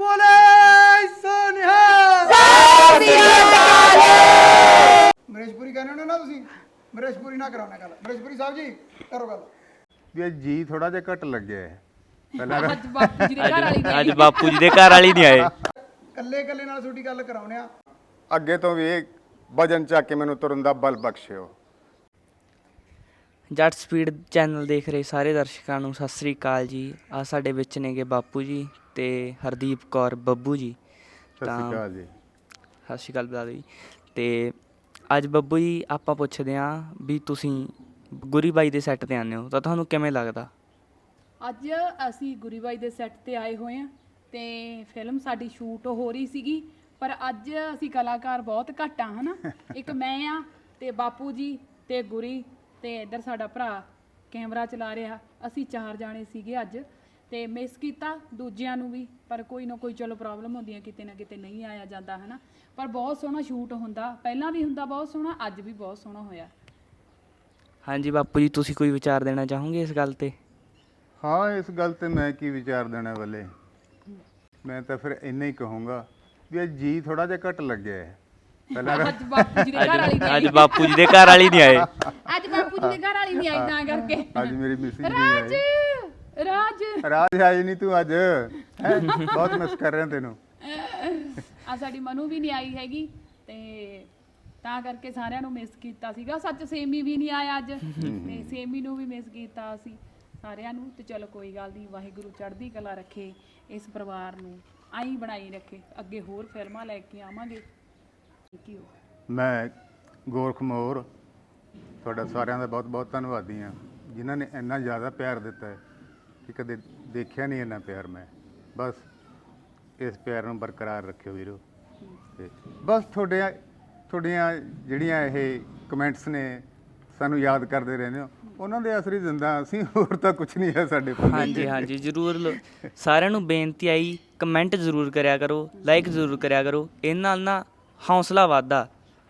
ਬੋਲੇ ਸੋਨਿਹਾ ਮਰੇਸ਼ਪੁਰੀ ਕਹਿੰਦੇ ਹੋ ਨਾ ਤੁਸੀਂ? ਮਰੇਸ਼ਪੁਰੀ ਨਾ ਕਰਾਉਣਾ ਗੱਲ। ਮਰੇਸ਼ਪੁਰੀ ਸਾਹਿਬ ਜੀ ਕਰੋ ਗੱਲ। ਵੀ ਇਹ ਜੀ ਥੋੜਾ ਜਿਹਾ ਘੱਟ ਲੱਗਿਆ ਹੈ। ਪਹਿਲਾਂ ਅੱਜ ਬਾਪੂ ਜੀ ਦੇ ਘਰ ਵਾਲੀ ਦੀ ਅੱਜ ਬਾਪੂ ਜੀ ਦੇ ਘਰ ਵਾਲੀ ਨਹੀਂ ਆਏ। ਕੱਲੇ ਕੱਲੇ ਨਾਲ ਤੁਹਾਡੀ ਗੱਲ ਕਰਾਉਣੇ ਆ। ਅੱਗੇ ਤੋਂ ਵੀ ਇਹ ਵਜਨ ਚੱਕ ਕੇ ਮੈਨੂੰ ਤੁਰਨ ਦਾ ਬਲ ਬਖਸ਼ਿਓ। ਜੱਟ ਸਪੀਡ ਚੈਨਲ ਦੇਖ ਰਹੇ ਸਾਰੇ ਦਰਸ਼ਕਾਂ ਨੂੰ। ਸਤਿ ਸ੍ਰੀ ਅਕਾਲ ਜੀ। ਆ ਸਾਡੇ ਵਿੱਚ ਨੇਗੇ ਬਾਪੂ ਜੀ। ਤੇ ਹਰਦੀਪ ਕੌਰ ਬੱਬੂ ਜੀ। ਸਤਿ ਸ਼੍ਰੀ ਤਾਂ- ਅਕਾਲ ਜੀ। ਸਤਿ ਸ਼੍ਰੀ ਅਕਾਲ ਬਤਾ ਦਿਓ ਜੀ। ਤੇ ਅੱਜ ਬੱਬੂ ਜੀ ਆਪਾਂ ਪੁੱਛਦੇ ਆਂ ਵੀ ਤੁਸੀਂ ਗੁਰੀ ਬਾਈ ਦੇ ਸੈੱਟ ਤੇ ਆਉਂਦੇ ਹੋ ਤਾਂ ਤੁਹਾਨੂੰ ਕਿਵੇਂ ਲੱਗਦਾ? ਅੱਜ ਅਸੀਂ ਗੁਰੀ ਬਾਈ ਦੇ ਸੈੱਟ ਤੇ ਆਏ ਹੋਏ ਆ ਤੇ ਫਿਲਮ ਸਾਡੀ ਸ਼ੂਟ ਹੋ ਰਹੀ ਸੀਗੀ ਪਰ ਅੱਜ ਅਸੀਂ ਕਲਾਕਾਰ ਬਹੁਤ ਘੱਟ ਆ ਹਨਾ? ਇੱਕ ਮੈਂ ਆ ਤੇ ਬਾਪੂ ਜੀ ਤੇ ਗੁਰੀ ਤੇ ਇੱਧਰ ਸਾਡਾ ਭਰਾ ਕੈਮਰਾ ਚਲਾ ਰਿਹਾ। ਅਸੀਂ ਚਾਰ ਜਾਣੇ ਸੀਗੇ ਅੱਜ। ਤੇ ਮਿਸ ਕੀਤਾ ਦੂਜਿਆਂ ਨੂੰ ਵੀ ਪਰ ਕੋਈ ਨਾ ਕੋਈ ਚਲੋ ਪ੍ਰੋਬਲਮ ਹੁੰਦੀ ਹੈ ਕਿਤੇ ਨਾ ਕਿਤੇ ਨਹੀਂ ਆਇਆ ਜਾਂਦਾ ਹਨਾ। ਪਰ ਬਹੁਤ ਸੋਹਣਾ ਸ਼ੂਟ ਹੁੰਦਾ ਪਹਿਲਾਂ ਵੀ ਹੁੰਦਾ ਬਹੁਤ ਸੋਹਣਾ ਅੱਜ ਵੀ ਬਹੁਤ ਸੋਹਣਾ ਹੋਇਆ। ਹਾਂਜੀ ਬਾਪੂ ਜੀ ਤੁਸੀਂ ਕੋਈ ਵਿਚਾਰ ਦੇਣਾ ਚਾਹੋਗੇ ਇਸ ਗੱਲ ਤੇ? ਹਾਂ ਇਸ ਗੱਲ ਤੇ ਮੈਂ ਕੀ ਵਿਚਾਰ ਦੇਣਾ ਵੱਲੇ? ਮੈਂ ਤਾਂ ਫਿਰ ਇੰਨਾ ਹੀ ਕਹੂੰਗਾ ਵੀ ਇਹ ਜੀ ਥੋੜਾ ਜਿਹਾ ਘੱਟ ਲੱਗਿਆ ਹੈ। ਪਹਿਲਾਂ ਅੱਜ ਬਾਪੂ ਜੀ ਦੇ ਘਰ ਵਾਲੀ ਦੀ ਅੱਜ ਬਾਪੂ ਜੀ ਦੇ ਘਰ ਵਾਲੀ ਨਹੀਂ ਆਏ। ਅੱਜ ਬਾਪੂ ਜੀ ਦੇ ਘਰ ਵਾਲੀ ਨਹੀਂ ਆਈ ਤਾਂ ਕਰਕੇ। ਅੱਜ ਮੇਰੀ ਮਿਸਿਸ ਨਹੀਂ ਆਈ। ਰਾਜ! ਰਾਜ। ਆਈ ਨਹੀਂ ਤੂੰ ਅੱਜ। ਹੈਂ? ਬਹੁਤ ਮਿਸ ਕਰ ਰਿਹਾ ਤੈਨੂੰ। ਆ ਸਾਡੀ ਮਨੂ ਵੀ ਨਹੀਂ ਆਈ ਹੈਗੀ ਤੇ ਤਾਂ ਕਰਕੇ ਸਾਰਿਆਂ ਨੂੰ ਮਿਸ ਕੀਤਾ ਸੀਗਾ। ਸੱਚ ਸੇਮੀ ਵੀ ਨਹੀਂ ਆਇਆ ਅੱਜ ਤੇ ਸੇਮੀ ਨੂੰ ਵੀ ਮਿਸ ਕੀਤਾ ਅਸੀਂ ਸਾਰਿਆਂ ਨੂੰ। ਤੇ ਚਲੋ ਕੋਈ ਗੱਲ ਨਹੀਂ ਵਾਹਿਗੁਰੂ ਚੜ੍ਹਦੀ ਕਲਾ ਰੱਖੇ ਇਸ ਪਰਿਵਾਰ ਨੂੰ। ਆਈ ਬਣਾਈ ਰੱਖੇ। ਅੱਗੇ ਹੋਰ ਫਿਲਮਾਂ ਲੈ ਕੇ ਆਵਾਂਗੇ। ਥੈਂਕ ਯੂ ਮੈਂ ਗੋਰਖ ਮੋਰ ਤੁਹਾਡਾ ਸਾਰਿਆਂ ਦਾ ਬਹੁਤ ਬਹੁਤ ਧੰਨਵਾਦੀ ਹਾਂ। ਜਿਨ੍ਹਾਂ ਨੇ ਇੰਨਾ ਜ਼ਿਆਦਾ ਪਿਆਰ ਦਿੱਤਾ ਹੈ। ਕਿ ਕਦੇ ਦੇਖਿਆ ਨਹੀਂ ਇੰਨਾ ਪਿਆਰ ਮੈਂ। ਬਸ ਇਸ ਪਿਆਰ ਨੂੰ ਬਰਕਰਾਰ ਰੱਖਿਓ ਵੀਰੋ। ਤੇ ਬਸ ਤੁਹਾਡੇ ਤੁਹਾਡੀਆਂ ਜਿਹੜੀਆਂ ਇਹ ਕਮੈਂਟਸ ਨੇ ਸਾਨੂੰ ਯਾਦ ਕਰਦੇ ਰਹਿੰਦੇ ਹੋ। ਉਹਨਾਂ ਦੇ ਅਸਰੀ ਜ਼ਿੰਦਾ ਅਸੀਂ ਹੋਰ ਤਾਂ ਕੁਝ ਨਹੀਂ ਹੈ ਸਾਡੇ ਕੋਲ। ਹਾਂਜੀ ਹਾਂਜੀ ਜਰੂਰ ਲੋ- ਸਾਰਿਆਂ ਨੂੰ ਬੇਨਤੀ ਆਈ ਕਮੈਂਟ ਜ਼ਰੂਰ ਕਰਿਆ ਕਰੋ ਲਾਈਕ ਜ਼ਰੂਰ ਕਰਿਆ ਕਰੋ। ਇਹਨਾਂ ਨਾਲ ਨਾ ਹੌਸਲਾ ਵਧਦਾ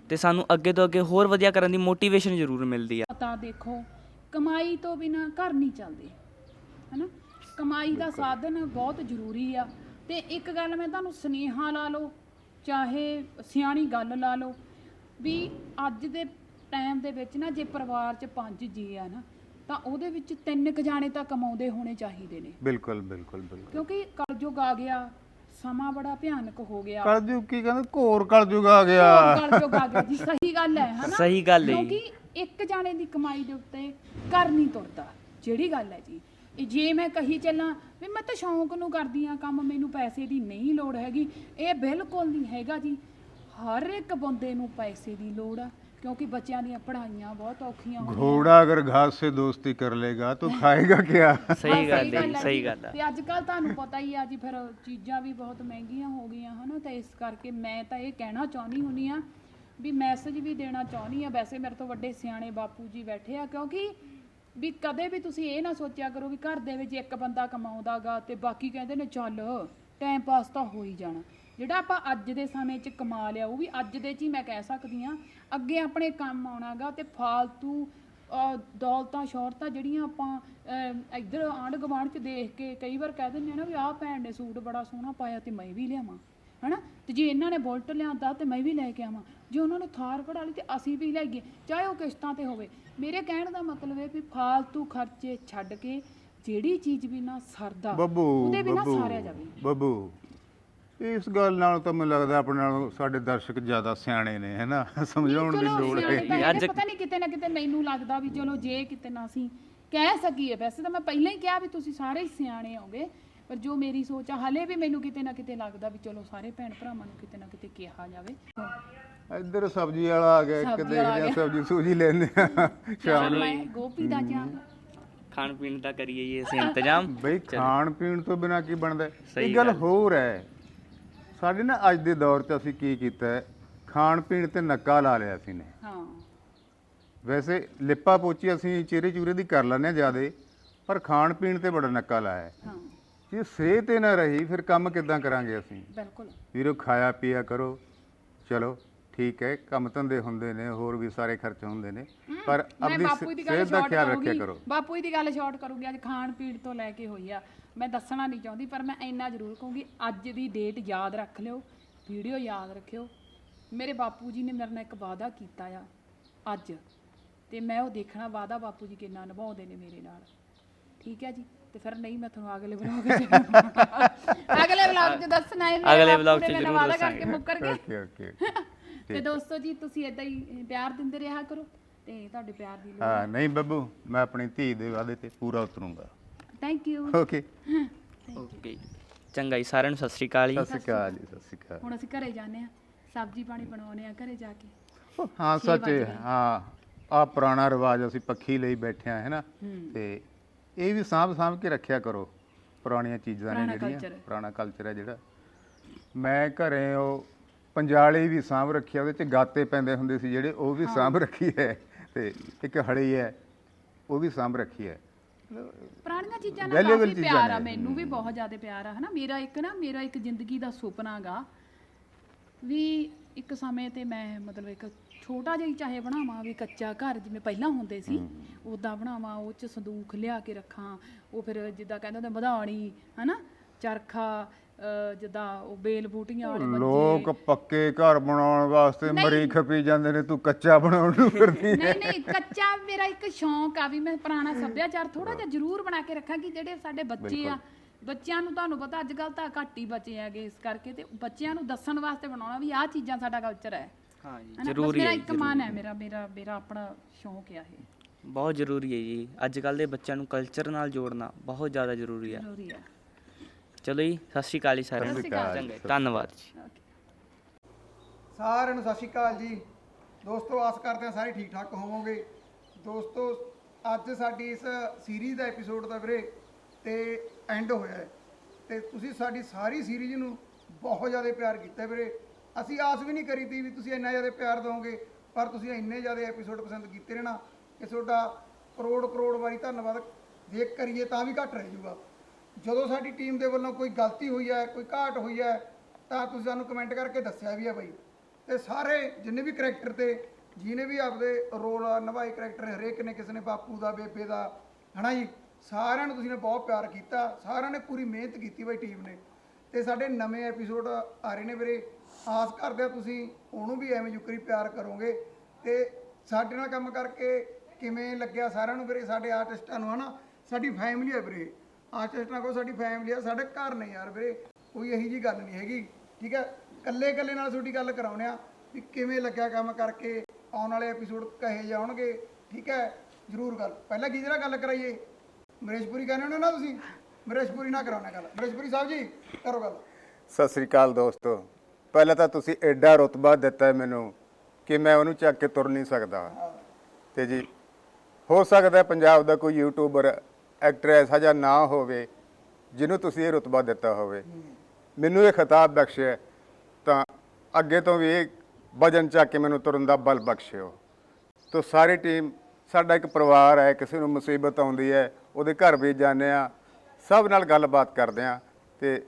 ਤੇ ਸਾਨੂੰ ਅੱਗੇ ਤੋਂ ਅੱਗੇ ਹੋਰ ਵਧੀਆ ਕਰਨ ਦੀ ਮੋਟੀਵੇਸ਼ਨ ਜ਼ਰੂਰ ਮਿਲਦੀ ਆ। ਪਤਾ ਦੇਖੋ ਕਮਾਈ ਤੋਂ ਬਿਨਾ ਘਰ ਨਹੀਂ ਚੱਲਦੇ। ਹਨਾ? ਕਮਾਈ ਦਾ ਸਾਧਨ ਬਹੁਤ ਜ਼ਰੂਰੀ ਆ। ਤੇ ਇੱਕ ਗੱਲ ਮੈਂ ਤੁਹਾਨੂੰ ਸੁਨੇਹਾ ਲਾ ਲਓ ਚਾਹੇ ਸਿਆਣੀ ਗੱਲ ਲਾ ਲਓ ਵੀ ਅੱਜ ਦੇ ਟਾਈਮ ਦੇ ਵਿੱਚ ਨਾ ਜੇ ਪਰਿਵਾਰ 'ਚ ਪੰਜ ਜੀ ਆ ਨਾ ਤਾਂ ਉਹਦੇ ਵਿੱਚ ਤਿੰਨ ਕੁ ਜਾਣੇ ਤਾਂ ਕਮਾਉਂਦੇ ਹੋਣੇ ਚਾਹੀਦੇ ਨੇ। ਬਿਲਕੁਲ ਬਿਲਕੁਲ ਬਿਲਕੁਲ। ਕਿਉਂਕਿ ਕਲਯੁਗ ਆ ਗਿਆ ਸਮਾਂ ਬੜਾ ਭਿਆਨਕ ਹੋ ਗਿਆ। ਕਲਯੁਗ ਕੀ ਕਹਿੰਦੇ? ਘੋਰ ਕਲਯੁਗ ਆ ਗਿਆ। ਕਲਯੁਗ ਆ ਗਿਆ ਜੀ ਸਹੀ ਗੱਲ ਹੈ ਹਨਾ? ਸਹੀ ਗੱਲ ਹੈ। ਕਿਉਂਕਿ ਇੱਕ ਜਾਣੇ ਦੀ ਕਮਾਈ ਦੇ ਉੱਤੇ ਘਰ ਨਹੀਂ ਤੁਰਦਾ ਜਿਹੜੀ ਗੱਲ ਹੈ ਜੀ। ਇਹ ਜੇ ਮੈਂ ਕਹੀ ਚੱਲਾਂ ਵੀ ਮੈਂ ਤਾਂ ਸ਼ੌਂਕ ਨੂੰ ਕਰਦੀ ਆ ਕੰਮ ਮੈਨੂੰ ਪੈਸੇ ਦੀ ਨਹੀਂ ਲੋੜ ਹੈਗੀ ਇਹ ਬਿਲਕੁਲ ਨਹੀਂ ਹੈਗਾ ਜੀ ਹਰ ਇੱਕ ਬੰਦੇ ਨੂੰ ਪੈਸੇ ਦੀ ਲੋੜ ਆ ਕਿਉਂਕਿ ਬੱਚਿਆਂ ਦੀਆਂ ਪੜ੍ਹਾਈਆਂ ਬਹੁਤ ਔਖੀਆਂ ਹੁੰਦੀਆਂ घोड़ा अगर घास से दोस्ती कर लेगा तो खाएगा क्या ਸਹੀ ਹਾਂ, ਗੱਲ ਹੈ ਜੀ, ਜੀ। ਸਹੀ ਗੱਲ ਆ ਤੇ ਅੱਜ ਕੱਲ ਤੁਹਾਨੂੰ ਪਤਾ ਹੀ ਆ ਜੀ ਫਿਰ ਚੀਜ਼ਾਂ ਵੀ ਬਹੁਤ ਮਹਿੰਗੀਆਂ ਹੋ ਗਈਆਂ ਹਨਾ ਤਾਂ ਇਸ ਕਰਕੇ ਮੈਂ ਤਾਂ ਇਹ ਕਹਿਣਾ ਚਾਹੁੰਦੀ ਹੁੰਨੀ ਆ ਵੀ ਮੈਸੇਜ ਵੀ ਦੇਣਾ ਚਾਹੁੰਦੀ ਆ ਵੈਸੇ ਮੇਰੇ ਤੋਂ ਵੱਡੇ ਸਿਆਣੇ ਬਾਪੂ ਜੀ ਬੈਠੇ ਆ ਕਿਉਂਕਿ ਵੀ ਕਦੇ ਵੀ ਤੁਸੀਂ ਇਹ ਨਾ ਸੋਚਿਆ ਕਰੋ ਵੀ ਘਰ ਦੇ ਵਿੱਚ ਇੱਕ ਬੰਦਾ ਕਮਾਉਂਦਾਗਾ ਤੇ ਬਾਕੀ ਕਹਿੰਦੇ ਨੇ ਚੱਲ ਟਾਈਮ ਪਾਸ ਤਾਂ ਹੋ ਹੀ ਜਾਣਾ। ਜਿਹੜਾ ਆਪਾਂ ਅੱਜ ਦੇ ਸਮੇਂ 'ਚ ਕਮਾ ਲਿਆ, ਉਹ ਵੀ ਅੱਜ ਦੇ 'ਚ ਹੀ ਮੈਂ ਕਹਿ ਸਕਦੀ ਆ ਅੱਗੇ ਆਪਣੇ ਕੰਮ ਆਉਣਾਗਾ ਤੇ ਫਾਲਤੂ, ਅਹ, ਦੌਲਤਾਂ, ਸ਼ੌਹਰਤਾਂ ਜਿਹੜੀਆਂ ਆਪਾਂ, ਅਹ, ਇੱਧਰ ਆਂਢ ਗੁਆਂਢ ਚ ਦੇਖ ਕੇ ਕਈ ਵਾਰ ਕਹਿ ਦਿੰਦੇ ਆ ਨਾ ਵੀ ਆਹ ਭੈਣ ਨੇ ਸੂਟ ਬੜਾ ਸੋਹਣਾ ਪਾਇਆ ਤੇ ਮੈਂ ਵੀ ਲਿਆਵਾਂ, ਹਨਾ? ਤੇ ਜੇ ਇਹਨਾਂ ਨੇ ਬੁਲਟ ਲਿਆਂਦਾ ਤੇ ਮੈਂ ਵੀ ਲੈ ਕੇ ਆਵਾਂ ਜੇ ਉਹਨਾਂ ਨੇ ਥਾਰ ਕਢਾ ਲਈ ਤੇ ਅਸੀਂ ਵੀ ਲਈਏ ਚਾਹੇ ਉਹ ਕਿਸ਼ਤਾਂ ਤੇ ਹੋਵੇ। ਮੇਰੇ ਕਹਿਣ ਦਾ ਮਤਲਬ ਹੈ ਵੀ ਫਾਲਤੂ ਖਰਚੇ ਛੱਡ ਕੇ ਜਿਹੜੀ ਚੀਜ਼ ਵੀ ਨਾ ਸਰਦਾ ਬੱਬੂ ਉਹਦੇ ਬਿਨਾ ਬੱਬੂ ਸਾਰਿਆ ਜਾਵੇ। ਬੱਬੂ ਇਸ ਗੱਲ ਨਾਲ ਤਾਂ ਮੈਨੂੰ ਲੱਗਦਾ ਆਪਣੇ ਨਾਲ ਸਾਡੇ ਦਰਸ਼ਕ ਜ਼ਿਆਦਾ ਸਿਆਣੇ ਨੇ ਹੈਨਾ ਸਮਝਾਉਣ ਦੀ ਚਲੋ ਲੋੜ ਸਿਆਣੇ ਹੈ ਤਾਂ ਹੈਗੇ, ਅੱਜ- ਪਤਾ ਨਹੀਂ ਕਿਤੇ ਨਾ ਕਿਤੇ ਮੈਨੂੰ ਲੱਗਦਾ ਵੀ ਚਲੋ ਜੇ ਕਿਤੇ ਨਾ ਅਸੀਂ ਕਹਿ ਸਕੀਏ ਵੈਸੇ ਤਾਂ ਮੈਂ ਪਹਿਲਾਂ ਹੀ ਕਿਹਾ ਵੀ ਤੁਸੀਂ ਸਾਰੇ ਹੀ ਸਿਆਣੇ ਹੋਗੇ ਪਰ ਜੋ ਮੇਰੀ ਸੋਚ ਆ ਹਲੇ ਵੀ ਮੈਨੂੰ ਕਿਤੇ ਨਾ ਕਿਤੇ ਲੱਗਦਾ ਵੀ ਚਲੋ ਸਾਰੇ ਭੈਣ ਭਰਾਵਾਂ ਨੂੰ ਕਿਤੇ ਨਾ ਕਿਤੇ ਕਿਹਾ ਜਾਵੇ। ਇੱਧਰ ਸਬਜ਼ੀ ਵਾਲਾ ਆ ਗਿਆ ਇੱਕ ਸਬਜ਼ੀ ਵਾਲਾ ਆ ਦੇਖਦੇ ਆ ਗਿਆ। ਸਬਜ਼ੀ ਸੂਜੀ ਲੈਂਦੇ ਆ ਸ਼ਾਮ ਮੈਂ ਗੋਪੀ ਦਾ ਚਾਹ ਖਾਣ ਪੀਣ ਦਾ ਕਰੀਏ ਜੀ ਅਸੀਂ ਇੰਤਜ਼ਾਮ। ਬਈ ਖਾਣ ਪੀਣ ਤੋਂ ਬਿਨਾ ਕੀ ਬਣਦਾ? ਹੈ? ਸਹੀ ਇਹ ਗੱਲ ਗੱਲ। ਹੋਰ ਹੈ। ਸਾਡੇ ਨਾ ਅੱਜ ਦੇ ਦੌਰ 'ਚ ਅਸੀਂ ਕੀ ਕੀਤਾ ਹੈ? ਖਾਣ ਪੀਣ ਤੇ ਨੱਕਾ ਲਾ ਲਿਆ ਸੀ ਨੇ। ਹਾਂ। ਵੈਸੇ ਲਿਪਾ ਪੋਚੀ ਅਸੀਂ ਚਿਹਰੇ ਚੂਰੇ ਦੀ ਕਰ ਲੈਂਦੇ ਹਾਂ ਜਿਆਦੇ ਪਰ ਖਾਣ ਪੀਣ ਤੇ ਬੜਾ ਨੱਕਾ ਲਾਇਆ ਹੈ। ਹਾਂ। ਜੇ ਸਿਹਤ ਨਾ ਰਹੀ ਫਿਰ ਕੰਮ ਕਿੱਦਾਂ ਕਰਾਂਗੇ ਅਸੀਂ? ਬਿਲਕੁਲ। ਵੀਰੋ ਖਾਇਆ ਪੀਆ ਕਰੋ। ਚਲੋ। ਠੀਕ ਹੈ ਕੰਮ ਧੰਦੇ ਹੁੰਦੇ ਨੇ ਹੋਰ ਵੀ ਸਾਰੇ ਖਰਚ ਹੁੰਦੇ ਨੇ ਪਰ ਮੈਂ ਆਪਣੀ ਬਾਪੂ ਦੀ ਗੱਲ ਸਿਹਤ ਦਾ ਸ਼ਾਰਟ ਖਿਆਲ ਰੱਖਿਆ ਕਰੂੰਗੀ ਕਰੋ। ਬਾਪੂ ਦੀ ਗੱਲ ਸ਼ਾਰਟ ਕਰੂੰਗੀ ਅੱਜ ਖਾਣ ਪੀਣ ਤੋਂ ਲੈ ਕੇ ਹੋਈ ਆ। ਮੈਂ ਦੱਸਣਾ ਨਹੀਂ ਚਾਹੁੰਦੀ ਪਰ ਮੈਂ ਇੰਨਾ ਜ਼ਰੂਰ ਕਹੂੰਗੀ ਅੱਜ ਦੀ ਡੇਟ ਯਾਦ ਰੱਖ ਲਿਓ ਵੀਡੀਓ ਯਾਦ ਰੱਖਿਓ। ਮੇਰੇ ਬਾਪੂ ਜੀ ਨੇ ਮੇਰੇ ਨਾਲ ਇੱਕ ਵਾਅਦਾ ਕੀਤਾ ਆ ਅੱਜ। ਤੇ ਮੈਂ ਉਹ ਦੇਖਣਾ ਵਾਅਦਾ ਬਾਪੂ ਜੀ ਕਿੰਨਾ ਨਿਭਾਉਂਦੇ ਨੇ ਮੇਰੇ ਨਾਲ। ਠੀਕ ਹੈ ਜੀ? ਤੇ ਫਿਰ ਨਹੀਂ ਮੈਂ ਤੁਹਾਨੂੰ ਅਗਲੇ ਵਲੌਗ 'ਚ ਅਗਲੇ ਵਲੌਗ 'ਚ ਦੱਸਣਾ ਹੈ ਅਗਲੇ vlog 'ਚ ਜ਼ਰੂਰ ਵਾਅਦਾ ਦੱਸਾਂਗੇ। ਕਰਕੇ ਮੁੱਕਰ ਗਏ। Okay okay. ਤੇ ਦੋਸਤੋ ਜੀ ਤੁਸੀਂ ਇਦਾਂ ਹੀ ਪਿਆਰ ਦਿੰਦੇ ਰਿਹਾ ਕਰੋ ਤੇ ਤੁਹਾਡੇ ਪਿਆਰ ਦੀ ਲੋੜ ਹਾਂ ਨਹੀਂ ਬੱਬੂ ਮੈਂ ਆਪਣੀ ਧੀ ਦੇ ਵਾਅਦੇ ਤੇ ਪੂਰਾ ਉਤਰੂੰਗਾ। ਥੈਂਕ ਯੂ ਓਕੇ ਓਕੇ ਚੰਗਾ ਜੀ ਸਾਰਿਆਂ ਨੂੰ ਸਤਿ ਸ਼੍ਰੀ ਅਕਾਲ ਜੀ। ਸਤਿ ਸ਼੍ਰੀ ਅਕਾਲ ਜੀ ਸਤਿ ਸ਼੍ਰੀ ਅਕਾਲ। ਹੁਣ ਅਸੀਂ ਘਰੇ ਜਾਂਦੇ ਆ ਸਬਜ਼ੀ ਪਾਣੀ ਬਣਾਉਨੇ ਆ ਘਰੇ ਜਾ ਕੇ। ਹਾਂ ਸੱਚ ਹਾਂ ਆ ਪੁਰਾਣਾ ਰਿਵਾਜ ਅਸੀਂ ਪੱਖੀ ਲਈ ਬੈਠੇ ਆ ਹੈ। ਨਾ ਤੇ ਇਹ ਵੀ ਸਾਂਭ ਸਾਂਭ ਕੇ ਰੱਖਿਆ ਕਰੋ ਪੁਰਾਣੀਆਂ ਚੀਜ਼ਾਂ ਨੇ ਪੁਰਾਣਾ ਜਿਹੜੀਆਂ। ਪੁਰਾਣਾ ਕਲਚਰ ਹੈ ਜਿਹੜਾ। ਮੈਂ ਘਰੇ ਉਹ ਪੰਜਾਲੀ ਵੀ ਸਾਂਭ ਰੱਖਿਆ ਉਹਦੇ ਚ ਗਾਤੇ ਪੈਂਦੇ ਹੁੰਦੇ ਸੀ ਜਿਹੜੇ ਉਹ ਵੀ ਸਾਂਭ ਰੱਖੀ ਹੈ। ਤੇ ਇੱਕ ਹੜੀ ਹੈ ਉਹ ਵੀ ਸਾਂਭ ਰੱਖੀ ਹੈ। ਪੁਰਾਣੀਆਂ ਚੀਜ਼ਾਂ ਨਾਲ Valuable ਕਾਫੀ ਚੀਜ਼ਾਂ ਪਿਆਰ ਆ ਨੇ। ਮੈਨੂੰ ਵੀ ਬਹੁਤ ਜ਼ਿਆਦਾ ਪਿਆਰ ਆ ਹਨਾ? ਮੇਰਾ ਇੱਕ ਨਾ ਮੇਰਾ ਇੱਕ ਜ਼ਿੰਦਗੀ ਦਾ ਸੁਪਨਾ ਗਾ ਵੀ ਇੱਕ ਸਮੇਂ ਤੇ ਮੈਂ ਮਤਲਬ ਇੱਕ ਛੋਟਾ ਜਿਹਾ ਹੀ ਚਾਹੇ ਬਣਾਵਾਂ ਵੀ ਕੱਚਾ ਘਰ ਜਿਵੇਂ ਪਹਿਲਾਂ ਹੁੰਦੇ ਸੀ ਉਦਾਂ ਬਣਾਵਾਂ ਉਹ ਚ ਸੰਦੂਖ ਲਿਆ ਕੇ ਰੱਖਾਂ ਉਹ ਫਿਰ ਜਿੱਦਾਂ ਕਹਿੰਦੇ ਹੁੰਦੇ ਮਧਾਣੀ ਹਨਾ? ਚਰਖਾ ਅਹ ਜਿੱਦਾਂ ਉਹ ਬੇਲ ਬੂਟੀਆਂ ਵਾਲੇ ਲੋਕ ਪੱਕੇ ਘਰ ਬਣਾਉਣ ਵਾਸਤੇ ਮਰੀ ਖਪੀ ਜਾਂਦੇ ਨੇ ਤੂੰ ਕੱਚਾ ਬਣਾਉਣ ਨੂੰ ਫਿਰਦੀ ਨਹੀਂ ਨਹੀਂ ਕੱਚਾ ਮੇਰਾ ਇੱਕ ਸ਼ੌਂਕ ਆ ਵੀ ਮੈਂ ਪੁਰਾਣਾ ਸੱਭਿਆਚਾਰ ਥੋੜਾ ਜਿਹਾ ਜ਼ਰੂਰ ਬਣਾ ਕੇ ਰੱਖਾਂ ਕਿ ਜਿਹੜੇ ਸਾਡੇ ਬੱਚੇ ਆ ਬੱਚਿਆਂ ਨੂੰ ਤੁਹਾਨੂੰ ਪਤਾ ਅੱਜ ਕੱਲ ਤਾਂ ਘੱਟ ਹੀ ਬਚੇ ਹੈਗੇ ਇਸ ਕਰਕੇ ਤੇ ਬੱਚਿਆਂ ਨੂੰ ਦੱਸਣ ਵਾਸਤੇ ਬਣਾਉਣਾ ਵੀ ਆਹ ਚੀਜ਼ਾਂ ਸਾਡਾ ਕਲਚਰ ਹੈ। ਹਾਂ ਜੀ ਹਨਾ? ਬਸ ਜ਼ਰੂਰੀ ਮੇਰਾ ਹੈ ਇੱਕ ਮਨ ਹੈ ਮੇਰਾ ਮੇਰਾ ਮੇਰਾ ਆਪਣਾ ਸ਼ੌਂਕ ਆ ਇਹ। ਬਹੁਤ ਜ਼ਰੂਰੀ ਹੈ ਜੀ ਅੱਜ ਕੱਲ ਦੇ ਬੱਚਿਆਂ ਨੂੰ ਕਲਚਰ ਨਾਲ ਜੋੜਨਾ ਬਹੁਤ ਜ਼ਿਆਦਾ ਜ਼ਰੂਰੀ ਹੈ। ਜ਼ਰੂਰੀ ਹੈ। ਚਲੋ ਜੀ ਸਤਿ ਸ਼੍ਰੀ ਅਕਾਲ ਜੀ ਸਾਰਿਆਂ ਨੂੰ। ਚੰਗਾ ਜੀ, ਧੰਨਵਾਦ ਜੀ। ਸਾਰਿਆਂ ਨੂੰ ਸਤਿ ਸ਼੍ਰੀ ਅਕਾਲ ਜੀ। ਦੋਸਤੋ ਆਸ ਕਰਦੇ ਹਾਂ ਸਾਰੇ ਠੀਕ ਠਾਕ ਹੋਵੋਗੇ। ਦੋਸਤੋ ਅੱਜ ਸਾਡੀ ਇਸ ਸੀਰੀਜ਼ ਦਾ ਐਪੀਸੋਡ ਦਾ ਵੀਰੇ ਤੇ ਐਂਡ ਹੋਇਆ ਹੈ। ਤੇ ਤੁਸੀਂ ਸਾਡੀ ਸਾਰੀ ਸੀਰੀਜ਼ ਨੂੰ ਬਹੁਤ ਜ਼ਿਆਦਾ ਪਿਆਰ ਕੀਤਾ ਹੈ ਵੀਰੇ। ਅਸੀਂ ਆਸ ਵੀ ਨਹੀਂ ਕਰੀ ਤੀ ਵੀ ਤੁਸੀਂ ਇੰਨਾ ਜ਼ਿਆਦਾ ਪਿਆਰ ਦਿਓਗੇ ਪਰ ਤੁਸੀਂ ਇੰਨੇ ਜ਼ਿਆਦਾ ਐਪੀਸੋਡ ਪਸੰਦ ਕੀਤੇ ਨੇ ਨਾ ਕਿ ਤੁਹਾਡਾ ਕਰੋੜ ਕਰੋੜ ਵਾਰੀ ਧੰਨਵਾਦ। ਦੇਖ ਕਰੀਏ ਤਾਂ ਵੀ ਘੱਟ ਰਹਿ ਜਾਊਗਾ। ਜਦੋਂ ਸਾਡੀ ਟੀਮ ਦੇ ਵੱਲੋਂ ਕੋਈ ਗਲਤੀ ਹੋਈ ਹੈ, ਕੋਈ ਘਾਟ ਹੋਈ ਹੈ, ਤਾਂ ਤੁਸੀਂ ਸਾਨੂੰ ਕਮੈਂਟ ਕਰਕੇ ਦੱਸਿਆ ਵੀ ਹੈ ਬਾਈ। ਤੇ ਸਾਰੇ ਜਿੰਨੇ ਵੀ ਕਰੈਕਟਰ ਤੇ, ਜਿਹਨੇ ਵੀ ਆਪਦੇ ਰੋਲ ਨਿਭਾਏ ਕਰੈਕਟਰ ਹਰੇਕ ਨੇ ਕਿਸੇ ਨੇ ਬਾਪੂ ਦਾ, ਬੇਬੇ ਦਾ, ਹਨਾ ਜੀ? ਸਾਰਿਆਂ ਨੂੰ ਤੁਸੀਂ ਨੇ ਬਹੁਤ ਪਿਆਰ ਕੀਤਾ, ਸਾਰਿਆਂ ਨੇ ਪੂਰੀ ਮਿਹਨਤ ਕੀਤੀ ਬਾਈ ਟੀਮ ਨੇ। ਤੇ ਸਾਡੇ ਨਵੇਂ ਐਪੀਸੋਡ ਆ ਰਹੇ ਨੇ ਵੀਰੇ। ਆਸ ਕਰਦੇ ਆ ਤੁਸੀਂ ਉਹਨੂੰ ਵੀ ਐਵੇਂ ਜੁਕਰੀ ਪਿਆਰ ਕਰੋਗੇ। ਤੇ ਸਾਡੇ ਨਾਲ ਕੰਮ ਕਰਕੇ ਕਿਵੇਂ ਲੱਗਿਆ ਸਾਰਿਆਂ ਨੂੰ ਵੀਰੇ, ਸਾਡੇ ਆਰਟਿਸਟਾਂ ਨੂੰ, ਹਨਾ? ਸਾਡੀ ਫੈਮਿਲੀ ਹੈ ਵੀਰੇ। ਆਰਟਿਸਟਾਂ ਕੋਲ ਸਾਡੀ ਫੈਮਿਲੀ ਆ ਸਾਡੇ ਘਰ ਨੇ ਯਾਰ ਵੀਰੇ ਕੋਈ ਇਹੀ ਜੀ ਗੱਲ ਨਹੀਂ ਹੈਗੀ ਠੀਕ ਹੈ? ਕੱਲੇ ਕੱਲੇ ਨਾਲ ਤੁਹਾਡੀ ਗੱਲ ਕਰਾਉਨੇ ਆ ਵੀ ਕਿਵੇਂ ਲੱਗਿਆ ਕੰਮ ਕਰਕੇ ਆਉਣ ਵਾਲੇ ਐਪੀਸੋਡ ਕਹੇ ਜਾਣਗੇ ਠੀਕ ਹੈ? ਜਰੂਰ ਗੱਲ ਪਹਿਲਾਂ ਕਿਹਦੇ ਨਾਲ ਗੱਲ ਕਰਾਈਏ? ਮਰੇਸ਼ਪੁਰੀ ਕਹਿੰਦੇ ਹੋ ਨਾ ਤੁਸੀਂ? ਮਰੇਸ਼ਪੁਰੀ ਨਾਲ ਕਰਾਉਣਾ ਗੱਲ ਮਰੇਸ਼ਪੁਰੀ ਸਾਹਿਬ ਜੀ ਕਰੋ ਗੱਲ। ਸਤਿ ਸ੍ਰੀ ਅਕਾਲ ਦੋਸਤੋ ਪਹਿਲਾਂ ਤਾਂ ਤੁਸੀਂ ਐਡਾ ਰੁਤਬਾ ਦਿੱਤਾ ਮੈਨੂੰ ਕਿ ਮੈਂ ਉਹਨੂੰ ਚੱਕ ਕੇ ਤੁਰ ਨਹੀਂ ਸਕਦਾ। ਤੇ ਜੀ ਹੋ ਸਕਦਾ ਪੰਜਾਬ ਦਾ ਕੋਈ ਯੂਟਿਊਬਰ ਐਕਟਰ ਐਸਾ ਜਿਹਾ ਨਾ ਹੋਵੇ ਜਿਹਨੂੰ ਤੁਸੀਂ ਇਹ ਰੁਤਬਾ ਦਿੱਤਾ ਹੋਵੇ। ਮੈਨੂੰ ਇਹ ਖਿਤਾਬ ਬਖਸ਼ਿਆ ਤਾਂ ਅੱਗੇ ਤੋਂ ਵੀ ਇਹ ਵਜਨ ਚੱਕ ਕੇ ਮੈਨੂੰ ਤੁਰਨ ਦਾ ਬਲ ਬਖਸ਼ਿਓ। ਤੋ ਸਾਰੀ ਟੀਮ ਸਾਡਾ ਇੱਕ ਪਰਿਵਾਰ ਹੈ ਕਿਸੇ ਨੂੰ ਮੁਸੀਬਤ ਆਉਂਦੀ ਹੈ ਉਹਦੇ ਘਰ ਵੀ ਜਾਂਦੇ ਆ ਸਭ ਨਾਲ ਗੱਲਬਾਤ ਕਰਦੇ ਆ ਤੇ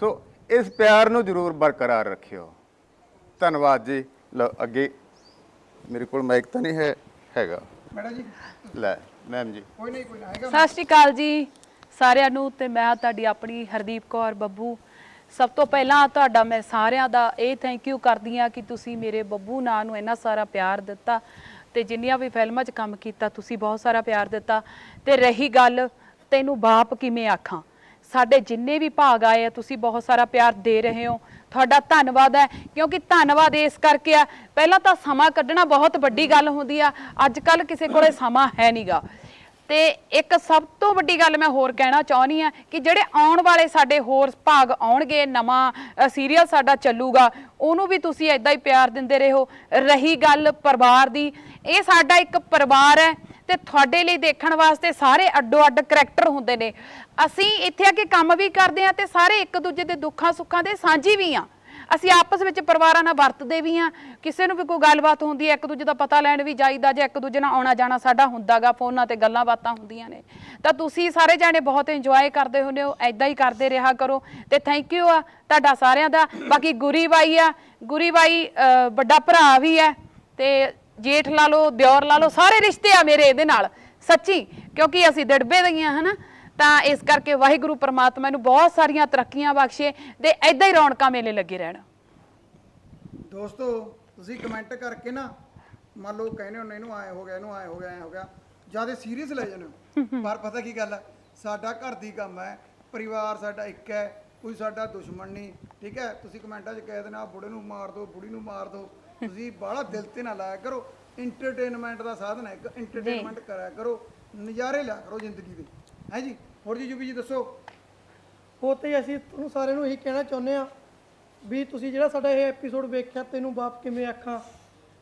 ਸੋ ਇਸ ਪਿਆਰ ਨੂੰ ਜ਼ਰੂਰ ਬਰਕਰਾਰ ਰੱਖਿਓ। ਧੰਨਵਾਦ ਜੀ। ਲਓ ਅੱਗੇ ਮੇਰੇ ਕੋਲ ਮਾਈਕ ਤਾਂ ਨਹੀਂ ਹੈ ਹੈਗਾ। ਮੈਡਮ ਜੀ। ਲੈ। ਮੈਮ ਜੀ। ਕੋਈ ਨਹੀਂ ਕੋਈ ਹੈਗਾ ਸਤਿ ਸ਼੍ਰੀ ਅਕਾਲ ਜੀ ਸਾਰਿਆਂ ਨੂੰ ਤੇ ਮੈਂ ਤੁਹਾਡੀ ਆਪਣੀ ਹਰਦੀਪ ਕੌਰ ਬੱਬੂ। ਸਭ ਤੋਂ ਪਹਿਲਾਂ ਤੁਹਾਡਾ ਮੈਂ ਸਾਰਿਆਂ ਦਾ ਇਹ ਥੈਂਕ ਯੂ ਕਰਦੀ ਆ ਕਿ ਤੁਸੀਂ ਮੇਰੇ ਬੱਬੂ ਨਾਂ ਨੂੰ ਇੰਨਾ ਸਾਰਾ ਪਿਆਰ ਦਿੱਤਾ ਤੇ ਜਿੰਨੀਆਂ ਵੀ ਫਿਲਮਾਂ 'ਚ ਕੰਮ ਕੀਤਾ ਤੁਸੀਂ ਬਹੁਤ ਸਾਰਾ ਪਿਆਰ ਦਿੱਤਾ ਤੇ ਰਹੀ ਗੱਲ ਤੈਨੂੰ ਬਾਪ ਕਿਵੇਂ ਆਖਾਂ? ਸਾਡੇ ਜਿੰਨੇ ਵੀ ਭਾਗ ਆਏ ਆ ਤੁਸੀਂ ਬਹੁਤ ਸਾਰਾ ਪਿਆਰ ਦੇ ਰਹੇ ਹੋ। ਤੁਹਾਡਾ ਧੰਨਵਾਦ ਹੈ, ਕਿਉਂਕਿ ਧੰਨਵਾਦ ਇਸ ਕਰਕੇ ਆ। ਪਹਿਲਾਂ ਤਾਂ ਸਮਾਂ ਕੱਢਣਾ ਬਹੁਤ ਵੱਡੀ ਗੱਲ ਹੁੰਦੀ ਆ ਅੱਜ ਕੱਲ ਕਿਸੇ ਕੋਲੇ ਸਮਾਂ ਹੈ ਨਹੀਂਗਾ ਤੇ ਇੱਕ ਸਭ ਤੋਂ ਵੱਡੀ ਗੱਲ ਮੈਂ ਹੋਰ ਕਹਿਣਾ ਚਾਹੁੰਦੀ ਆ ਕਿ ਜਿਹੜੇ ਆਉਣ ਵਾਲੇ ਸਾਡੇ ਹੋਰ ਭਾਗ ਆਉਣਗੇ, ਨਵਾਂ ਸੀਰੀਅਲ ਸਾਡਾ ਚੱਲੂਗਾ, ਉਹਨੂੰ ਵੀ ਤੁਸੀਂ ਐਦਾਂ ਹੀ ਪਿਆਰ ਦਿੰਦੇ ਰਹੋ। ਰਹੀ ਗੱਲ ਪਰਿਵਾਰ ਦੀ, ਇਹ ਸਾਡਾ ਇੱਕ ਪਰਿਵਾਰ ਹੈ। ਤੇ ਤੁਹਾਡੇ ਲਈ ਦੇਖਣ ਵਾਸਤੇ ਸਾਰੇ ਅੱਡੋ ਅੱਡ ਕਰੈਕਟਰ ਹੁੰਦੇ ਨੇ। ਅਸੀਂ ਇੱਥੇ ਆ ਕੇ ਕੰਮ ਵੀ ਕਰਦੇ ਆ ਤੇ ਸਾਰੇ ਇੱਕ ਦੂਜੇ ਦੇ ਦੁੱਖਾਂ, ਸੁੱਖਾਂ ਦੇ ਸਾਂਝੀ ਵੀ ਆ ਅਸੀਂ ਆਪਸ ਵਿੱਚ ਪਰਿਵਾਰਾਂ ਨਾਲ ਵਰਤਦੇ ਵੀ ਆ ਕਿਸੇ ਨੂੰ ਵੀ ਕੋਈ ਗੱਲਬਾਤ ਹੁੰਦੀ ਹੈ ਇੱਕ ਦੂਜੇ ਦਾ ਪਤਾ ਲੈਣ ਵੀ ਜਾਈਦਾ ਜੇ ਇੱਕ ਦੂਜੇ ਨਾਲ ਆਉਣਾ ਜਾਣਾ ਸਾਡਾ ਹੁੰਦਾਗਾ ਫੋਨਾਂ ਤੇ ਗੱਲਾਂ ਬਾਤਾਂ ਹੁੰਦੀਆਂ ਨੇ। ਤਾਂ ਤੁਸੀਂ ਸਾਰੇ ਜਾਣੇ ਬਹੁਤ ਇੰਜੋਏ ਕਰਦੇ ਹੁੰਦੇ ਹੋ ਐਦਾਂ ਹੀ ਕਰਦੇ ਰਿਹਾ ਕਰੋ ਤੇ ਥੈਂਕ ਯੂ ਆ ਤੁਹਾਡਾ ਸਾਰਿਆਂ ਦਾ। ਬਾਕੀ ਗੁਰੀ ਬਾਈ ਆ, ਗੁਰੀ ਬਾਈ ਵੱਡਾ ਭਰਾ ਵੀ ਹੈ ਤੇ ਜੇਠ ਲਾ ਲਓ, ਦਿਓਰ ਲਾ ਲਓ, ਸਾਰੇ ਰਿਸ਼ਤੇ ਆ ਮੇਰੇ ਇਹਦੇ ਨਾਲ, ਸੱਚੀ, ਕਿਉਂਕਿ ਅਸੀਂ ਦਿੜਬੇ ਦੀਆਂ ਹਨਾ? ਤਾਂ ਇਸ ਕਰਕੇ ਵਾਹਿਗੁਰੂ ਪ੍ਰਮਾਤਮਾ ਨੂੰ ਬਹੁਤ ਸਾਰੀਆਂ ਤਰੱਕੀਆਂ ਬਖਸ਼ੇ ਤੇ ਐਦਾਂ ਹੀ ਰੌਣਕਾਂ ਮੇਲੇ ਲੱਗੇ ਰਹਿਣ। ਦੋਸਤੋ, ਤੁਸੀਂ ਕਮੈਂਟ ਕਰਕੇ ਨਾ, ਮੰਨ ਲਓ ਕਹਿੰਦੇ ਹੋ ਇਹਨੂੰ ਆਏ ਹੋ ਗਿਆ, ਇਹਨੂੰ ਆਏ ਹੋ ਗਿਆ ਐ ਹੋ ਗਿਆ, ਜ਼ਿਆਦਾ ਸੀਰੀਅਸ ਲੈ ਜਾਂਦੇ ਹੋ ਪਰ ਪਤਾ ਕੀ ਗੱਲ ਹੈ ਸਾਡਾ ਘਰ ਦੀ ਕੰਮ ਹੈ, ਪਰਿਵਾਰ ਸਾਡਾ ਇੱਕ ਹੈ, ਕੋਈ ਸਾਡਾ ਦੁਸ਼ਮਣ ਨਹੀਂ, ਠੀਕ ਹੈ? ਤੁਸੀਂ ਕਮੈਂਟਾਂ 'ਚ ਕਹਿ ਦੇਣਾ ਬੁੜੇ ਨੂੰ ਮਾਰ ਦਿਓ ਬੁੜੀ ਨੂੰ ਮਾਰ ਦਿਓ ਤੁਸੀਂ ਬਾਹਲਾ ਦਿਲ ਤੇ ਨਾ ਲਾਇਆ ਕਰੋ। ਇੰਟਰਟੇਨਮੈਂਟ ਦਾ ਸਾਧਨ ਹੈ ਇੱਕ। ਇੰਟਰਟੇਨਮੈਂਟ ਕਰਿਆ ਕਰੋ। ਨਜ਼ਾਰੇ ਲਿਆ ਕਰੋ ਜ਼ਿੰਦਗੀ ਦੇ। ਹੈ ਜੀ? ਹੋਰ ਜੀ ਜੁਬੀ ਜੀ ਦੱਸੋ। ਉਹ ਤੇ ਅਸੀਂ ਤੁਹਾਨੂੰ ਸਾਰਿਆਂ ਨੂੰ ਇਹੀ ਕਹਿਣਾ ਚਾਹੁੰਦੇ ਆ ਵੀ ਤੁਸੀਂ ਜਿਹੜਾ ਸਾਡਾ ਇਹ ਐਪੀਸੋਡ ਵੇਖਿਆ ਤੈਨੂੰ ਬਾਪ ਕਿਵੇਂ ਆਖਾਂ।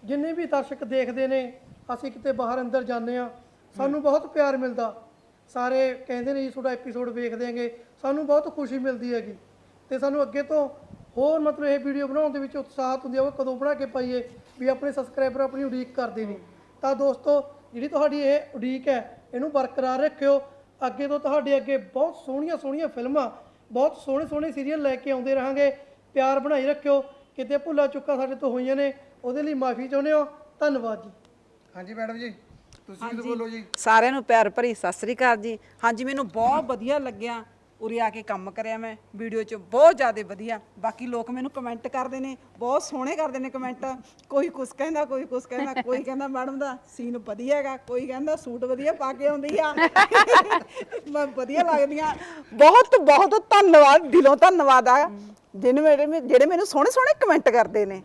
ਜਿੰਨੇ ਵੀ ਦਰਸ਼ਕ ਦੇਖਦੇ ਨੇ ਅਸੀਂ ਕਿਤੇ ਬਾਹਰ ਅੰਦਰ ਜਾਂਦੇ ਆ ਸਾਨੂੰ ਬਹੁਤ ਪਿਆਰ ਮਿਲਦਾ। ਸਾਰੇ ਕਹਿੰਦੇ ਨੇ ਜੀ ਤੁਹਾਡਾ ਐਪੀਸੋਡ ਵੇਖਦੇ ਆਂਗੇ ਸਾਨੂੰ ਬਹੁਤ ਖੁਸ਼ੀ ਮਿਲਦੀ ਹੈਗੀ। ਤੇ ਸਾਨੂੰ ਅੱਗੇ ਤੋਂ ਹੋਰ ਮਤਲਬ ਇਹ ਵੀਡੀਓ ਬਣਾਉਣ ਦੇ ਵਿੱਚ ਉਤਸ਼ਾਹਤ ਹੁੰਦੀ ਆ ਉਹ ਕਦੋਂ ਬਣਾ ਕੇ ਪਾਈਏ ਵੀ ਆਪਣੇ ਸਬਸਕ੍ਰਾਈਬਰ ਆਪਣੀ ਉਡੀਕ ਕਰਦੇ ਨੇ। ਤਾਂ ਦੋਸਤੋ ਜਿਹੜੀ ਤੁਹਾਡੀ ਇਹ ਉਡੀਕ ਹੈ ਇਹਨੂੰ ਬਰਕਰਾਰ ਰੱਖਿਓ। ਅੱਗੇ ਤੋਂ ਤੁਹਾਡੇ ਅੱਗੇ ਬਹੁਤ ਸੋਹਣੀਆਂ ਸੋਹਣੀਆਂ ਫਿਲਮਾਂ ਬਹੁਤ ਸੋਹਣੇ ਸੋਹਣੇ ਸੀਰੀਅਲ ਲੈ ਕੇ ਆਉਂਦੇ ਰਹਾਂਗੇ। ਪਿਆਰ ਬਣਾਈ ਰੱਖਿਓ। ਕਿਤੇ ਭੁੱਲਾ ਚੁੱਕਾ ਸਾਡੇ ਤੋਂ ਹੋਈਆਂ ਨੇ ਉਹਦੇ ਲਈ ਮਾਫੀ ਚਾਹੁੰਦੇ ਹਾਂ। ਧੰਨਵਾਦ ਜੀ। ਹਾਂਜੀ ਮੈਡਮ ਜੀ ਤੁਸੀਂ ਵੀ ਬੋਲੋ ਜੀ। ਸਾਰਿਆਂ ਨੂੰ ਪਿਆਰ ਭਰੀ ਸਤਿ ਸ੍ਰੀ ਅਕਾਲ ਜੀ। ਹਾਂਜੀ ਮੈਨੂੰ ਬਹੁਤ ਵਧੀਆ ਲੱਗਿਆ। ਉਰੇ ਆ ਕੇ ਕੰਮ ਕਰਿਆ ਮੈਂ ਵੀਡੀਓ 'ਚ ਬਹੁਤ ਜ਼ਿਆਦਾ ਵਧੀਆ। ਬਾਕੀ ਲੋਕ ਮੈਨੂੰ ਕਮੈਂਟ ਕਰਦੇ ਨੇ ਬਹੁਤ ਸੋਹਣੇ ਕਰਦੇ ਨੇ ਕਮੈਂਟ ਕੋਈ ਕੁਛ ਕਹਿੰਦਾ ਕੋਈ ਕੁਛ ਕਹਿੰਦਾ ਕੋਈ ਕਹਿੰਦਾ ਮੈਡਮ ਦਾ ਸੀਨ ਵਧੀਆ ਹੈਗਾ ਕੋਈ ਕਹਿੰਦਾ ਸੂਟ ਵਧੀਆ ਪਾ ਕੇ ਆਉਂਦੀ ਆ। ਮੈਂ ਵਧੀਆ ਲੱਗਦੀਆਂ ਬਹੁਤ ਬਹੁਤ ਧੰਨਵਾਦ ਦਿਲੋਂ ਧੰਨਵਾਦ ਆ। ਜਿਹਨੇ ਮੇਰੇ ਜਿਹੜੇ ਮੈਨੂੰ ਸੋਹਣੇ ਸੋਹਣੇ ਕਮੈਂਟ ਕਰਦੇ ਨੇ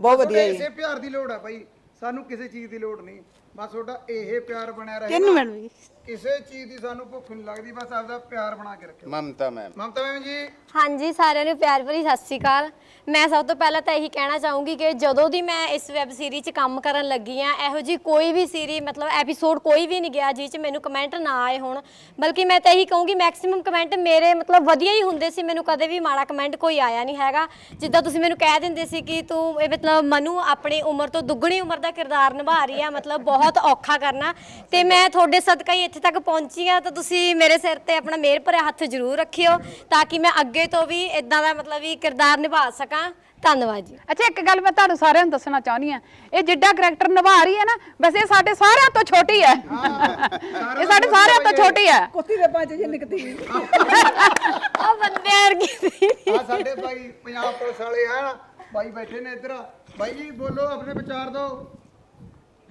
ਬਹੁਤ ਵਧੀਆ ਜੀ। ਇਸੇ ਪਿਆਰ ਦੀ ਲੋੜ ਹੈ ਭਾਈ ਸਾਨੂੰ ਕਿਸੇ ਚੀਜ਼ ਦੀ ਲੋੜ ਨਹੀਂ। ਬਸ ਤੁਹਾਡਾ ਇਹ ਪਿਆਰ ਬਣਿਆ ਰਹੇ ਮੈਡਮ ਜੀ ਕਿਸੇ ਚੀਜ਼ ਦੀ ਸਾਨੂੰ ਭੁੱਖ ਨਹੀਂ ਲੱਗਦੀ ਬਸ ਆਪਦਾ ਪਿਆਰ ਬਣਾ ਕੇ ਰੱਖਿਓ। ਮਮਤਾ ਮੈਮ। ਮਮਤਾ ਮੈਮ ਜੀ। ਹਾਂਜੀ ਸਾਰਿਆਂ ਨੂੰ ਪਿਆਰ ਭਰੀ ਸਤਿ ਸ਼੍ਰੀ ਅਕਾਲ। ਮੈਂ ਸਭ ਤੋਂ ਪਹਿਲਾਂ ਤਾਂ ਇਹੀ ਕਹਿਣਾ ਚਾਹੂੰਗੀ ਕਿ ਜਦੋਂ ਦੀ ਮੈਂ ਇਸ ਵੈਬ ਸੀਰੀਜ਼ 'ਚ ਕੰਮ ਕਰਨ ਲੱਗੀ ਆ ਇਹੋ ਜੀ ਕੋਈ ਵੀ ਸੀਰੀ ਮਤਲਬ ਐਪੀਸੋਡ ਕੋਈ ਵੀ ਨਹੀਂ ਗਿਆ ਜਿਸ 'ਚ ਮੈਨੂੰ ਕਮੈਂਟ ਨਾ ਆਏ ਹੋਣ। ਬਲਕਿ ਮੈਂ ਤਾਂ ਇਹੀ ਕਹੂੰਗੀ ਮੈਕਸਿਮਮ ਕਮੈਂਟ ਮੇਰੇ ਮਤਲਬ ਵਧੀਆ ਹੀ ਹੁੰਦੇ ਸੀ ਮੈਨੂੰ ਕਦੇ ਵੀ ਮਾੜਾ ਕਮੈਂਟ ਕੋਈ ਆਇਆ ਨਹੀਂ ਹੈਗਾ। ਜਿੱਦਾਂ ਤੁਸੀਂ ਮੈਨੂੰ ਕਹਿ ਦਿੰਦੇ ਸੀ ਕਿ ਤੂੰ ਇਹ ਮਤਲਬ ਮਨੂ ਆਪਣੀ ਉਮਰ ਤੋਂ ਦੁੱਗਣੀ ਉਮਰ ਦਾ ਕਿਰਦਾਰ ਨਿਭਾ ਰਹੀ ਆ ਮਤਲਬ ਬਹੁਤ ਔਖਾ ਕਰਨਾ। ਤੇ ਮੈਂ ਤੁਹਾਡੇ ਸਦਕਾ ਹੀ ਇੱਥੇ ਤੱਕ ਪਹੁੰਚੀ ਆ ਤਾਂ ਤੁਸੀਂ ਮੇਰੇ ਸਿਰ ਤੇ ਆਪਣਾ ਮਿਹਰ ਭਰਿਆ ਹੱਥ ਜ਼ਰੂਰ ਰੱਖਿਓ ਤਾਂ ਕਿ ਮੈਂ ਅੱਗੇ ਤੋਂ ਵੀ ਇਦਾਂ ਦਾ ਮਤਲਬ ਵੀ ਕਿਰਦਾਰ ਨਿਭਾ ਸਕਾਂ। ਧੰਨਵਾਦ ਜੀ। ਅੱਛਾ ਇੱਕ ਗੱਲ ਮੈਂ ਤੁਹਾਨੂੰ ਸਾਰਿਆਂ ਨੂੰ ਦੱਸਣਾ ਚਾਹੁੰਦੀ ਆ ਇਹ ਜਿੱਡਾ ਕਰੈਕਟਰ ਨਿਭਾ ਰਹੀ ਹੈ ਨਾ ਵੈਸੇ ਇਹ ਸਾਡੇ ਸਾਰਿਆਂ ਤੋਂ ਛੋਟੀ ਹੈ। ਇਹ ਸਾਡੇ ਸਾਰਿਆਂ ਤੋਂ ਛੋਟੀ ਹੈ। ਕੁੱਤੀ ਦੇ ਪੰਜ ਜੀ ਨਿਕਤੀ। ਆ ਬੰਦੇ ਵਰਗੀ ਸੀ। ਆ ਸਾਡੇ ਭਾਈ ਪੰਜਾਬ ਪੁਲਿਸ ਵਾਲੇ ਆ। ਭਾਈ ਬੈਠੇ ਨੇ ਇੱਧਰ। ਭਾਈ ਜੀ ਬੋਲੋ ਆਪਣੇ ਵਿਚਾਰ ਦਿਓ।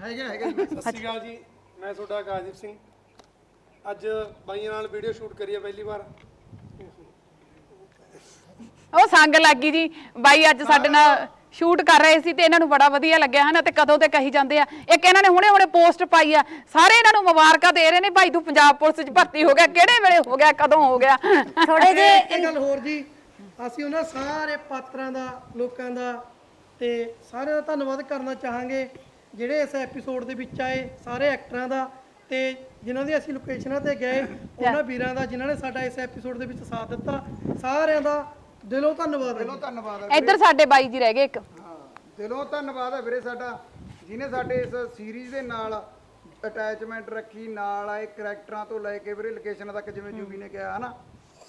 ਹੈਗੇ ਹੈਗੇ। ਸਤਿ ਸ਼੍ਰੀ ਅਕਾਲ ਜੀ। ਮੈਂ ਤੁਹਾਡਾ ਆਕਾਸ਼ਦੀਪ ਸਿੰਘ। ਅੱਜ ਬਾਈਆਂ ਨਾਲ ਵੀਡੀਓ ਸ਼ੂਟ ਕਰੀ ਹੈ ਪਹਿਲੀ ਵਾਰ। ਉਹ ਸੰਗ ਲੱਗੀ ਜੀ। ਬਾਈ ਅੱਜ ਸਾਡੇ ਨਾਲ ਸ਼ੂਟ ਕਰ ਰਹੇ ਸੀ ਤੇ ਇਹਨਾਂ ਨੂੰ ਬੜਾ ਵਧੀਆ ਲੱਗਿਆ ਹਨਾ ਤੇ ਕਦੋਂ ਤੇ ਕਹੀ ਜਾਂਦੇ ਆ। ਇੱਕ ਇਹਨਾਂ ਨੇ ਹੁਣੇ ਹੁਣੇ ਪੋਸਟ ਪਾਈ ਆ। ਸਾਰੇ ਇਹਨਾਂ ਨੂੰ ਮੁਬਾਰਕਾਂ ਦੇ ਰਹੇ ਨੇ। ਭਾਈ ਤੂੰ ਪੰਜਾਬ ਪੁਲਿਸ 'ਚ ਭਰਤੀ ਹੋ ਗਿਆ। ਕਿਹੜੇ ਵੇਲੇ ਹੋ ਗਿਆ? ਕਦੋਂ ਹੋ ਗਿਆ? ਥੋੜੇ ਜੇ ਇੱਕ ਗੱਲ ਹੋਰ ਜੀ। ਅਸੀਂ ਉਹਨਾਂ ਸਾਰੇ ਪਾਤਰਾਂ ਦਾ ਲੋਕਾਂ ਦਾ ਤੇ ਸਾਰਿਆਂ ਦਾ ਧੰਨਵਾਦ ਕਰਨਾ ਚਾਹਾਂਗੇ। ਜਿਹੜੇ ਇਸ ਐਪੀਸੋਡ ਦੇ ਵਿੱਚ ਆਏ ਸਾਰੇ ਐਕਟਰਾਂ ਦਾ ਤੇ ਜਿਨ੍ਹਾਂ ਦੀ ਅਸੀਂ ਲੋਕੇਸ਼ਨਾਂ ਤੇ ਗਏ ਉਹਨਾਂ ਵੀਰਾਂ ਦਾ ਜਿਨ੍ਹਾਂ ਨੇ ਸਾਡਾ ਇਸ ਐਪੀਸੋਡ ਦੇ ਵਿੱਚ ਸਾਥ ਦਿੱਤਾ ਸਾਰਿਆਂ ਦਾ ਦਿਲੋਂ ਧੰਨਵਾਦ ਹੈ ਦਿਲੋਂ ਧੰਨਵਾਦ ਹੈ ਇੱਧਰ ਸਾਡੇ ਬਾਈ ਜੀ ਰਹਿ ਗਏ ਇੱਕ। ਹਾਂ ਦਿਲੋਂ ਧੰਨਵਾਦ ਹੈ ਵੀਰੇ ਸਾਡਾ ਜਿਨੇ ਸਾਡੇ ਇਸ ਸੀਰੀਜ਼ ਦੇ ਨਾਲ ਅਟੈਚਮੈਂਟ ਰੱਖੀ ਨਾਲ ਆਏ ਕਰੈਕਟਰਾਂ ਤੋਂ ਲੈ ਕੇ ਵੀਰੇ ਲੋਕੇਸ਼ਨਾਂ ਤੱਕ ਜਿਵੇਂ ਜੂਬੀ ਨੇ ਕਿਹਾ ਹਨਾ?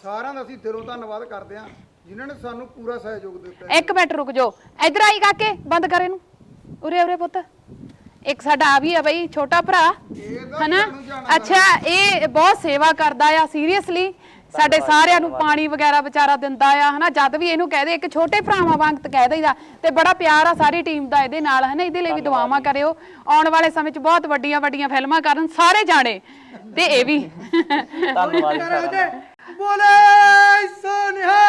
ਸਾਰਿਆਂ ਦਾ ਅਸੀਂ ਦਿਲੋਂ ਧੰਨਵਾਦ ਕਰਦੇ ਹਾਂ ਜਿਨ੍ਹਾਂ ਨੇ ਸਾਨੂੰ ਪੂਰਾ ਸਹਿਯੋਗ ਦਿੱਤਾ ਹੈ। ਇੱਕ ਮਿੰਟ ਰੁਕ ਜਾਓ। ਇੱਧਰ ਆਈ ਕਾਕੇ ਬੰਦ ਕਰ ਇਹਨੂੰ। ਉਰੇ ਉਰੇ ਪੁੱਤ। ਇੱਕ ਸਾਡਾ ਆ ਵੀ ਆ ਬਈ ਛੋਟਾ ਭਰਾ ਹਨਾ? ਅੱਛਾ ਇਹ ਬਹੁਤ ਸੇਵਾ ਕਰਦਾ ਆ ਸੀਰੀਅਸਲੀ ਸਾਡੇ ਸਾਰਿਆਂ ਨੂੰ ਪਾਣੀ ਵਗੈਰਾ ਵਿਚਾਰਾ ਦਿੰਦਾ ਆ ਹਨਾ? ਜਦ ਵੀ ਇਹਨੂੰ ਕਹਦੇ ਇੱਕ ਛੋਟੇ ਭਰਾਵਾਂ ਵਾਂਗ ਤਾਂ ਕਹਿ ਦਈਦਾ। ਤੇ ਬੜਾ ਪਿਆਰ ਆ ਸਾਰੀ ਟੀਮ ਦਾ ਇਹਦੇ ਨਾਲ ਹਨਾ? ਇਹਦੇ ਲਈ ਵੀ ਦੁਆਵਾਂ ਕਰਿਓ। ਆਉਣ ਵਾਲੇ ਸਮੇਂ 'ਚ ਬਹੁਤ ਵੱਡੀਆਂ ਵੱਡੀਆਂ ਫਿਲਮਾਂ ਕਰਨ ਸਾਰੇ ਜਾਣੇ। ਤੇ ਇਹ ਵੀ। ਧੰਨਵਾਦ ਜੀ ਸਾਰਿਆਂ ਦਾ। ਬੋਲੇ ਸੋਨਿਹਾ